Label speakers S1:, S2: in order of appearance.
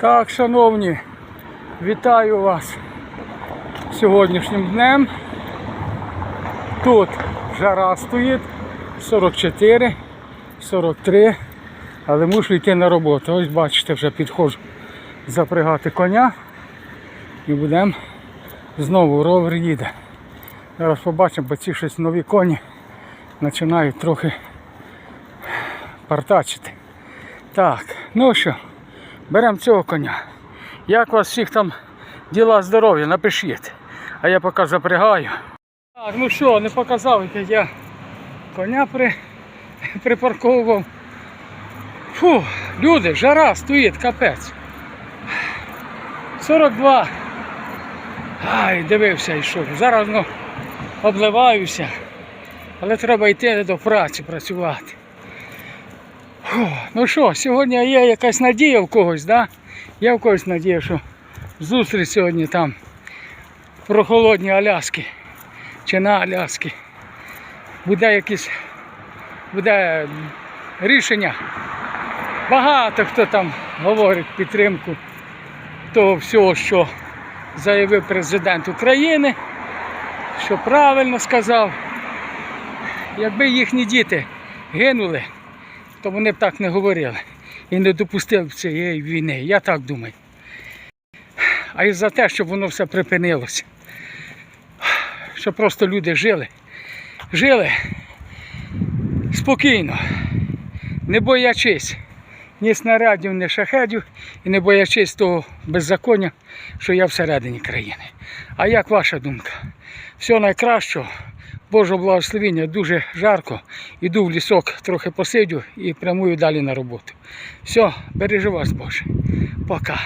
S1: Так, шановні, вітаю вас сьогоднішнім днем. Тут жара стоїть 44, 43, але мушу йти на роботу. Ось бачите, вже підходжу запрягати коня і будемо знову ровер їде. Зараз побачимо, бо ці щось нові коні починають трохи партачити. Так, ну що, беремо цього коня. Як у вас всіх там діла здоров'я, напишіть. А я поки запрягаю. Так, ну що, не показав, як я коня при, припарковував. Фу, люди, жара стоїть, капець. 42. Ай, дивився йшов. Зараз ну, обливаюся. Але треба йти до праці працювати. Фу, ну що, сьогодні є якась надія в когось, да? Є в когось надія, що зустріч сьогодні там в прохолодній Аляски чи на Аляски. Буде якесь буде рішення. Багато хто там говорить підтримку того всього, що заявив президент України, що правильно сказав. Якби їхні діти гинули, то вони б так не говорили і не допустили б цієї війни. Я так думаю. А і за те, щоб воно все припинилося. Щоб просто люди жили. Жили спокійно, не боячись ні снарядів, ні шахедів, і не боячись того беззаконня, що я всередині країни. А як ваша думка? Всього найкращого. Божого благословення, дуже жарко. Іду в лісок, трохи посидю і прямую далі на роботу. Все, бережи вас, Боже. Пока.